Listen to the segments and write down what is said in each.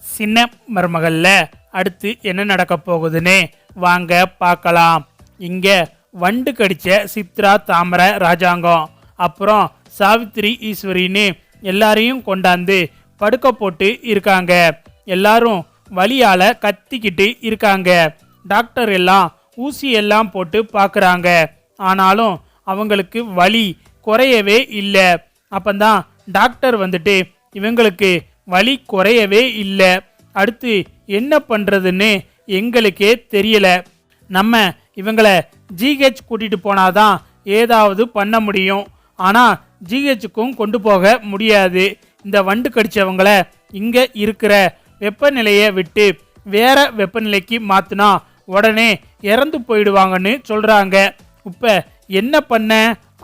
சின்ன மருமகளில் அடுத்து என்ன நடக்க போகுதுன்னு வாங்க பார்க்கலாம். இங்க வண்டு கடிச்ச சித்ரா தாமரை ராஜாங்கம் அப்புறம் சாவித்திரி ஈஸ்வரின்னு எல்லாரையும் கொண்டாந்து படுக்க போட்டு இருக்காங்க. எல்லாரும் வழியால் கத்திக்கிட்டு இருக்காங்க. டாக்டர் எல்லாம் ஊசி எல்லாம் போட்டு பார்க்குறாங்க ஆனாலும் அவங்களுக்கு வலி குறையவே இல்லை. அப்பந்தான் டாக்டர் வந்துட்டு இவங்களுக்கு வலி குறையவே இல்லை. அடுத்து என்ன பண்ணுறதுன்னு எங்களுக்கே தெரியல. நம்ம இவங்களை ஜிஹெச் கூட்டிகிட்டு போனாதான் ஏதாவது பண்ண முடியும். ஆனால் ஜிஹெச்சுக்கும் கொண்டு போக முடியாது. இந்த வண்டு கடித்தவங்கள இங்கே இருக்கிற வெப்பநிலையை விட்டு வேற வெப்பநிலைக்கு மாற்றினா உடனே இறந்து போயிடுவாங்கன்னு சொல்கிறாங்க இப்போ என்ன பண்ண?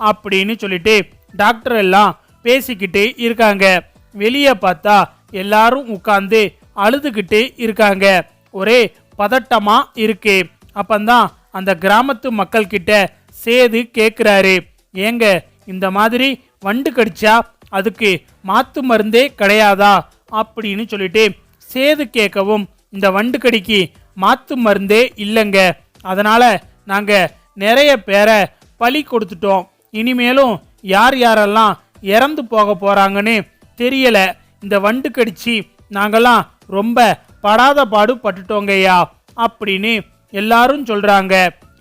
அப்படின்னு சொல்லிட்டு டாக்டர் எல்லாம் பேசிக்கிட்டு இருக்காங்க. வெளியே பார்த்தா எல்லாரும் உட்கார்ந்து அழுதுகிட்டு இருக்காங்க. ஒரே பதட்டமா இருக்கு. அப்பந்தான் அந்த கிராமத்து மக்கள் கிட்ட சேது கேட்குறாரு ஏங்க இந்த மாதிரி வண்டு கடிச்சா அதுக்கு மாத்து மருந்தே கிடையாதா? அப்படின்னு சொல்லிட்டு சேது கேட்கவும் இந்த வண்டு கடிக்கு மாத்து மருந்தே இல்லைங்க. அதனால நாங்க நிறைய பேரை பலி கொடுத்துட்டோம். இனிமேலும் யார் யாரெல்லாம் இறந்து போக போறாங்கன்னு தெரியலை. இந்த வண்டு கடிச்சு நாங்கெல்லாம் ரொம்ப படாத பாடு பட்டுட்டோங்கய்யா அப்படின்னு எல்லாரும் சொல்கிறாங்க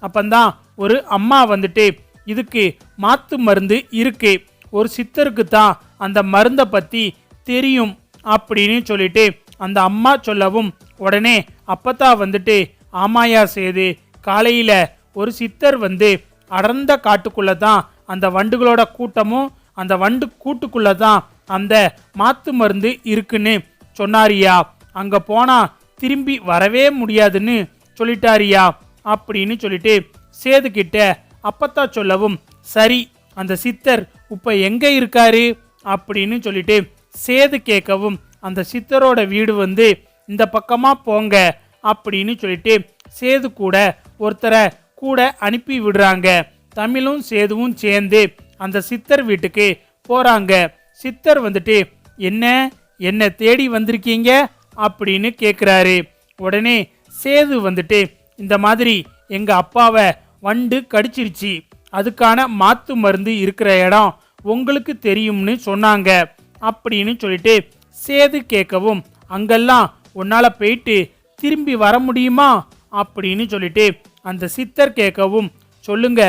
அப்பந்தான் ஒரு அம்மா வந்துட்டு இதுக்கு மாத்து மருந்து இருக்கு. ஒரு சித்தருக்கு தான் அந்த மருந்தை பற்றி தெரியும் அப்படின்னு சொல்லிட்டு அந்த அம்மா சொல்லவும் உடனே அப்பத்தா வந்துட்டு ஆமாயா சேது காலையில் ஒரு சித்தர் வந்து அடர்ந்த காட்டுக்குள்ளே தான் அந்த வண்டுகளோட கூட்டமும் அந்த வண்டு கூட்டுக்குள்ளே தான் அந்த மாத்து மருந்து இருக்குன்னு சொன்னாரியா. அங்கே போனா திரும்பி வரவே முடியாதுன்னு சொல்லிட்டாரியா. அப்படின்னு சொல்லிட்டு சேதுக்கிட்ட அப்பத்தா சொல்லவும் சரி அந்த சித்தர் இப்போ எங்கே இருக்காரு? அப்படின்னு சொல்லிட்டு சேது கேட்கவும் அந்த சித்தரோட வீடு வந்து இந்த பக்கமாக போங்க அப்படின்னு சொல்லிட்டு சேது கூட ஒருத்தரை கூட அனுப்பி விடுறாங்க. தமிழும் சேதுவும் சேர்ந்து அந்த சித்தர் வீட்டுக்கு போகிறாங்க சித்தர் வந்துட்டு என்ன என்ன தேடி வந்திருக்கீங்க? அப்படின்னு கேட்குறாரு உடனே சேது வந்துட்டு இந்த மாதிரி எங்கள் அப்பாவை வண்டு கடிச்சிருச்சு. அதுக்கான மாத்து மருந்து இருக்கிற இடம் உங்களுக்கு தெரியும்னு சொன்னாங்க. அப்படின்னு சொல்லிட்டு சேது கேட்கவும் அங்கெல்லாம் உன்னால் போயிட்டு திரும்பி வர முடியுமா? அப்படின்னு சொல்லிட்டு அந்த சித்தர் கேட்கவும் சொல்லுங்க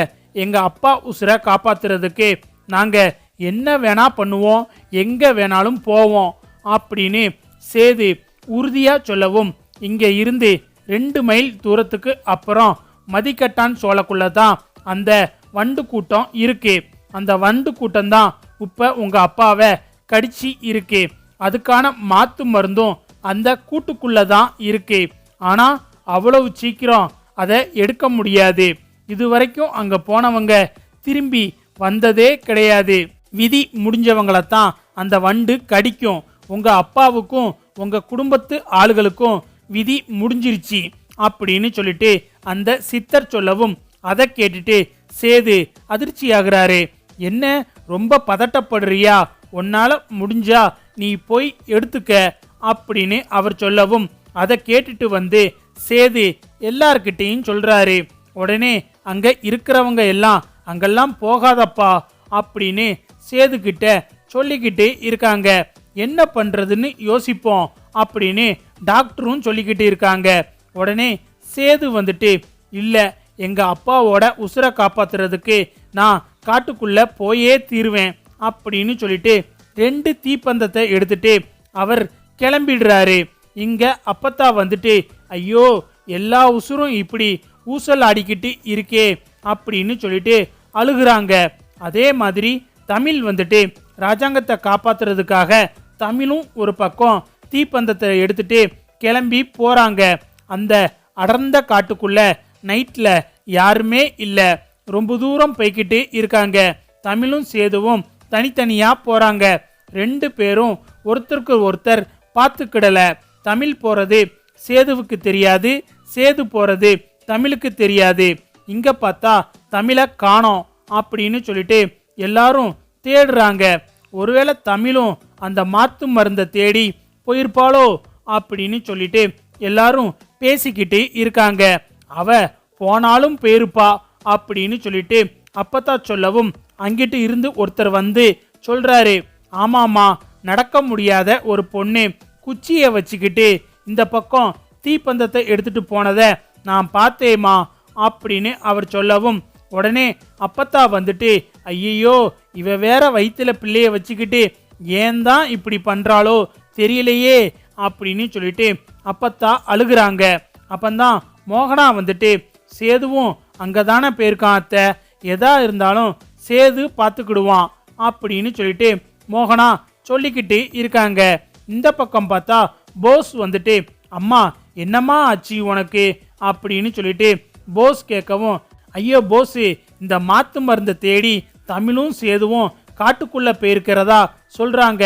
எங்கள் அப்பா உசுரை காப்பாத்துறதுக்கு நாங்கள் என்ன வேணால் பண்ணுவோம் எங்கே வேணாலும் போவோம் அப்படின்னு சேது உறுதியாக சொல்லவும் இங்கே இருந்து ரெண்டு மைல் தூரத்துக்கு அப்புறம் மதிக்கட்டான் சோளக்குள்ள தான் அந்த வண்டு கூட்டம் இருக்கு. அந்த வண்டு கூட்டம் தான் உங்கள் அப்பாவை கடிச்சு இருக்கு. அதுக்கான மாத்து மருந்தும் அந்த கூட்டுக்குள்ளே தான் இருக்கு. ஆனால் அவ்வளவு சீக்கிரம் அதை எடுக்க முடியாது. இதுவரைக்கும் அங்கே போனவங்க திரும்பி வந்ததே கிடையாது. விதி முடிஞ்சவங்களத்தான் அந்த வண்டு கடிக்கும். உங்க அப்பாவுக்கும் உங்க குடும்பத்து ஆளுகளுக்கும் விதி முடிஞ்சிருச்சு அப்படின்னு சொல்லிட்டு அந்த சித்தர் சொல்லவும் அதை கேட்டுட்டு சேது அதிர்ச்சி ஆகுறாரு என்ன ரொம்ப பதட்டப்படுறியா? உன்னால முடிஞ்சா நீ போய் எடுத்துக்க அப்படின்னு அவர் சொல்லவும் அதை கேட்டுட்டு வந்து சேது எல்லார்கிட்டையும் சொல்றாரு. உடனே அங்க இருக்கிறவங்க எல்லாம் அங்கெல்லாம் போகாதப்பா அப்படின்னு சேதுக்கிட்ட சொல்லிக்கிட்டு இருக்காங்க. என்ன பண்ணுறதுன்னு யோசிப்போம் அப்படின்னு டாக்டரும் சொல்லிக்கிட்டு இருக்காங்க. உடனே சேது வந்துட்டு இல்லை எங்கள் அப்பாவோட உசுரை காப்பாத்துறதுக்கு நான் காட்டுக்குள்ளே போயே தீருவேன் அப்படின்னு சொல்லிட்டு ரெண்டு தீப்பந்தத்தை எடுத்துட்டு அவர் கிளம்பிடுறாரு. இங்கே அப்பத்தா வந்துட்டு ஐயோ எல்லா உசுரும் இப்படி ஊசல் ஆடிக்கிட்டு இருக்கே அப்படின்னு சொல்லிட்டு அழுகுறாங்க. அதே மாதிரி தமிழ் வந்துட்டு ராஜாங்கத்தை காப்பாத்துறதுக்காக தமிழும் ஒரு பக்கம் தீப்பந்தத்தை எடுத்துட்டு கிளம்பி போறாங்க. அந்த அடர்ந்த காட்டுக்குள்ள நைட்ல யாருமே இல்லை. ரொம்ப தூரம் போய்கிட்டு இருக்காங்க. தமிழும் சேதுவும் தனித்தனியா போறாங்க. ரெண்டு பேரும் ஒருத்தருக்கு ஒருத்தர் பார்த்துக்கிடல. தமிழ் போறது சேதுவுக்கு தெரியாது சேது போறது தமிழுக்கு தெரியாது. இங்க பார்த்தா தமிழை காணோம் அப்படின்னு சொல்லிட்டு எல்லாரும் தேடுறாங்க. ஒருவேளை தமிழும் அந்த மாத்து மருந்தை தேடி போயிருப்பாளோ அப்படின்னு சொல்லிட்டு எல்லாரும் பேசிக்கிட்டு இருக்காங்க. அவ போனாலும் பேருப்பா அப்படின்னு சொல்லிட்டு அப்பத்தா சொல்லவும் அங்கிட்டு இருந்து ஒருத்தர் வந்து சொல்றாரு. ஆமாமா நடக்க முடியாத ஒரு பொண்ணு குச்சியை வச்சுக்கிட்டு இந்த பக்கம் தீப்பந்தத்தை எடுத்துட்டு போனதை நான் பார்த்தேம்மா அப்படின்னு அவர் சொல்லவும் உடனே அப்பத்தா வந்துட்டு ஐயையோ இவ வேற வயிற்றுல பிள்ளைய வச்சுக்கிட்டு ஏன் தான் இப்படி பண்ணுறாளோ தெரியலையே அப்படின்னு சொல்லிட்டு அப்பத்தா அழுகுறாங்க. அப்பந்தான் மோகனா வந்துட்டு சேதுவும் அங்கதானே போயிருக்கான் அத்தை. எதா இருந்தாலும் சேது பார்த்துக்கிடுவான் அப்படின்னு சொல்லிட்டு மோகனா சொல்லிக்கிட்டு இருக்காங்க. இந்த பக்கம் பார்த்தா போஸ் வந்துட்டு அம்மா என்னம்மா ஆச்சு உனக்கு? அப்படின்னு சொல்லிட்டு போஸ் கேட்கவும் ஐயோ போஸு இந்த மாத்து மருந்தை தேடி தமிழும் சேதுவும் காட்டுக்குள்ள போயிருக்கிறதா சொல்றாங்க.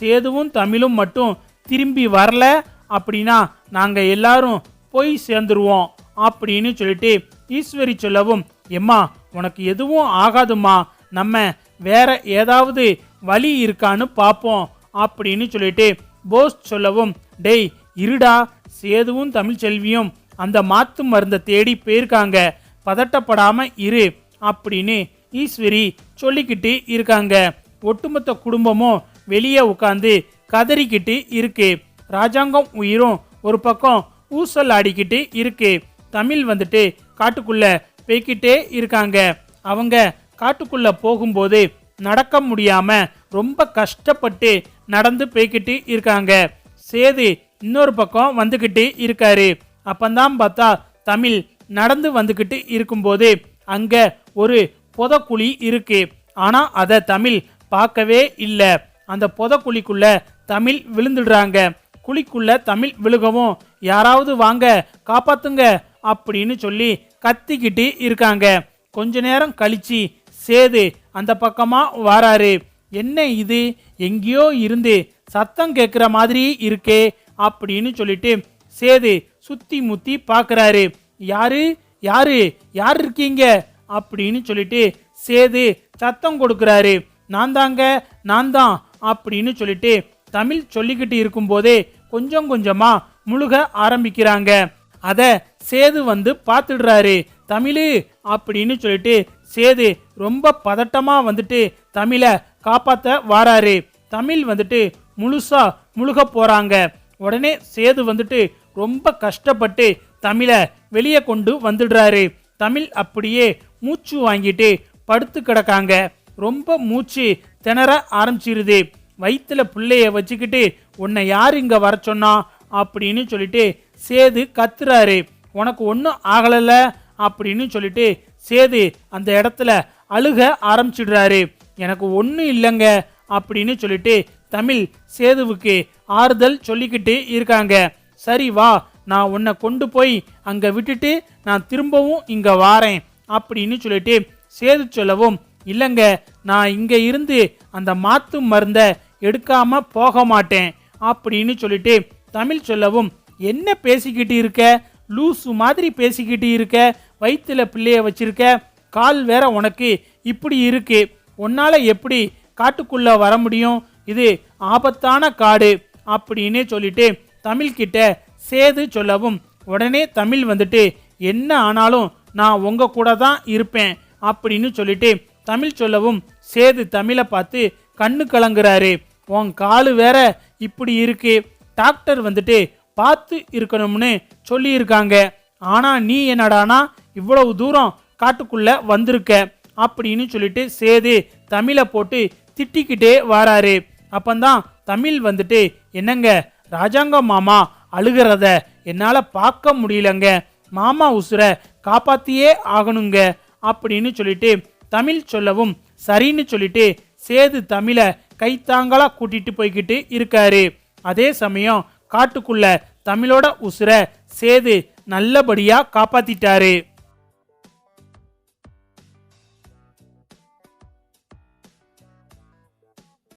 சேதுவும் தமிழும் மட்டும் திரும்பி வரல அப்படின்னா நாங்க எல்லாரும் போய் சேர்ந்துருவோம் அப்படின்னு சொல்லிட்டு ஈஸ்வரி சொல்லவும் எம்மா உனக்கு எதுவும் ஆகாதும்மா. நம்ம வேற ஏதாவது வழி இருக்கான்னு பார்ப்போம் அப்படின்னு சொல்லிட்டு போஸ் சொல்லவும் டேய் இருடா. சேதுவும் தமிழ்ச்செல்வியும் அந்த மாத்து மருந்தை தேடி போயிருக்காங்க. பதட்டப்படாம இரு. அப்படின்னு ஈஸ்வரி சொல்லிக்கிட்டு இருக்காங்க. ஒட்டுமொத்த குடும்பமும் வெளியே உட்காந்து கதறிக்கிட்டு இருக்கு. ராஜாங்கம் உயிரும் ஒரு பக்கம் ஊசல் ஆடிக்கிட்டு இருக்கு. தமிழ் வந்துட்டு காட்டுக்குள்ள போய்கிட்டே இருக்காங்க. அவங்க காட்டுக்குள்ள போகும்போது நடக்க முடியாம ரொம்ப கஷ்டப்பட்டு நடந்து போய்கிட்டு இருக்காங்க. சேது இன்னொரு பக்கம் வந்துக்கிட்டு இருக்காரு. அப்பந்தான் பார்த்தா தமிழ் நடந்து வந்துக்கிட்டு இருக்கும்போது அங்க ஒரு புதக்குழி இருக்கு. ஆனா அதை தமிழ் பார்க்கவே இல்லை. அந்த புதக்குழிக்குள்ள தமிழ் விழுந்துடுறாங்க. குழிக்குள்ள தமிழ் விழுகவும். யாராவது வாங்க காப்பாத்துங்க அப்படின்னு சொல்லி கத்திக்கிட்டு இருக்காங்க. கொஞ்ச நேரம் கழிச்சு சேது அந்த பக்கமா வாராரு. என்ன இது? எங்கேயோ இருந்து சத்தம் கேட்குற மாதிரி இருக்கே அப்படின்னு சொல்லிட்டு சேது சுத்தி முத்தி பார்க்குறாரு யாரு? யாரு? யார் இருக்கீங்க? அப்படின்னு சொல்லிட்டு சேது சத்தம் கொடுக்குறாரு. நான் தாங்க நான் தான் அப்படின்னு சொல்லிட்டு தமிழ் சொல்லிக்கிட்டு இருக்கும்போதே கொஞ்சம் கொஞ்சமாக முழுக ஆரம்பிக்கிறாங்க. அதை சேது வந்து பார்த்துடுறாரு. தமிழு அப்படின்னு சொல்லிட்டு சேது ரொம்ப பதட்டமாக வந்துட்டு தமிழை காப்பாற்ற வாராரு. தமிழ் வந்துட்டு முழுசாக முழுக போகிறாங்க உடனே சேது வந்துட்டு ரொம்ப கஷ்டப்பட்டு தமிழை வெளியே கொண்டு வந்துடுறாரு. தமிழ் அப்படியே மூச்சு வாங்கிட்டு படுத்து கிடக்காங்க. ரொம்ப மூச்சு திணற ஆரம்பிச்சிருது. வயிற்றுல பிள்ளைய வச்சுக்கிட்டு உன்னை யார் இங்கே வர சொன்னா? அப்படின்னு சொல்லிட்டு சேது கத்துறாரு. உனக்கு ஒன்றும் ஆகலைல்ல? அப்படின்னு சொல்லிட்டு சேது அந்த இடத்துல அழுக ஆரம்பிச்சிடுறாரு. எனக்கு ஒன்றும் இல்லைங்க. அப்படின்னு சொல்லிட்டு தமிழ் சேதுவுக்கு ஆறுதல் சொல்லிக்கிட்டு இருக்காங்க. சரி வா நான் உன்னை கொண்டு போய் அங்கே விட்டுட்டு நான் திரும்பவும் இங்கே வாரேன். அப்படின்னு சொல்லிட்டு சேது சொல்லவும் இல்லைங்க நான் இங்கே இருந்து அந்த மாத்து மருந்தை எடுக்காமல் போக மாட்டேன் அப்படின்னு சொல்லிட்டு தமிழ் சொல்லவும் என்ன பேசிக்கிட்டு இருக்க? லூசு மாதிரி பேசிக்கிட்டு இருக்க? வயிற்றுல பிள்ளைய வச்சிருக்க? கால் வேற உனக்கு இப்படி இருக்கு. உன்னால் எப்படி காட்டுக்குள்ளே வர முடியும்? இது ஆபத்தான காடு அப்படின்னு சொல்லிட்டு தமிழ்கிட்ட சேது சொல்லவும் உடனே தமிழ் வந்துட்டு என்ன ஆனாலும் நான் உங்க கூட தான் இருப்பேன் அப்படின்னு சொல்லிட்டு தமிழ் சொல்லவும் சேது தமிழை பார்த்து கண்ணு கலங்குறாரு. உன் காலு வேற இப்படி இருக்கு. டாக்டர் வந்துட்டு பார்த்து இருக்கணும்னு சொல்லியிருக்காங்க. ஆனா நீ என்னடானா இவ்வளவு தூரம் காட்டுக்குள்ள வந்திருக்க? அப்படின்னு சொல்லிட்டு சேது தமிழை போட்டு திட்டிக்கிட்டே வாராரு. அப்பந்தான் தமிழ் வந்துட்டு என்னங்க ராஜாங்க மாமா அழுகிறத என்னால் பார்க்க முடியலங்க. மாமா உசுரை காப்பாத்தியே ஆகணுங்க அப்படின்னு சொல்லிட்டு தமிழ் சொல்லவும் சரின்னு சொல்லிட்டு சேது தமிழை கைத்தாங்களா கூட்டிட்டு போய்கிட்டு இருக்காரு. அதே சமயம் காட்டுக்குள்ள தமிழோட உசுர சேது நல்லபடியா காப்பாத்திட்டாரு.